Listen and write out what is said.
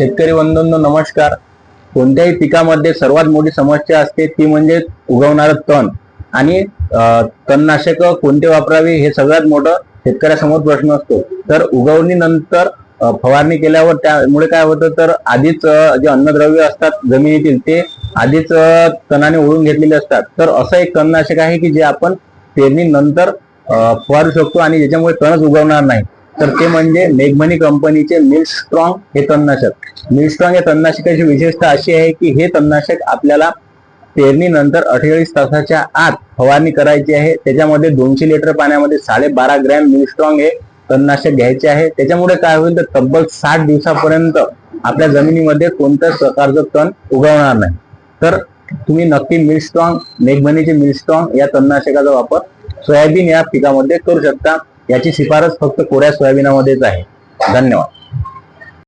शेतकरी बंधूंनो नमस्कार. कोणत्याही पिकामध्ये सर्वात मोठी समस्या असते ती म्हणजे उगवणारं तण. आणि तणनाशक कोणते वापरावे हे सगळ्यात मोठं शेतकऱ्यासमोर प्रश्न असतो. तर उगवणीनंतर फवारणी केल्यावर त्यामुळे काय होतं तर आधीच जे अन्नद्रव्य असतात जमिनीतील ते आधीच तणाने ओळून घेतलेले असतात. तर असं एक तणनाशक आहे की जे आपण पेरणीनंतर फवारू शकतो आणि ज्याच्यामुळे तणच उगवणार नाही. तर ते म्हणजे मेघमनी कंपनीचे मिल स्ट्रॉंग हे तणनाशक. मिल स्ट्रॉंग या तणनाशकाची विशेषता अशी आहे की हे तणनाशक आपल्याला पेरणीनंतर अठ्ठेचाळीस तासाच्या आत फवारणी करायची आहे. त्याच्यामध्ये दोनशे लिटर पाण्यामध्ये साडेबारा ग्रॅम मिलस्ट्रॉंग हे तणनाशक घ्यायचे आहे. त्याच्यामुळे काय होईल तर तब्बल साठ दिवसापर्यंत आपल्या जमिनीमध्ये कोणत्याच प्रकारचं तण उगवणार नाही. तर तुम्ही नक्की मिलस्ट्रॉंग मेघमनीचे मिलस्ट्रॉंग या तणनाशकाचा वापर सोयाबीन या पिकामध्ये करू शकता. याची शिफारस फक्त कोऱ्या सोयाबीनामध्येच आहे. धन्यवाद.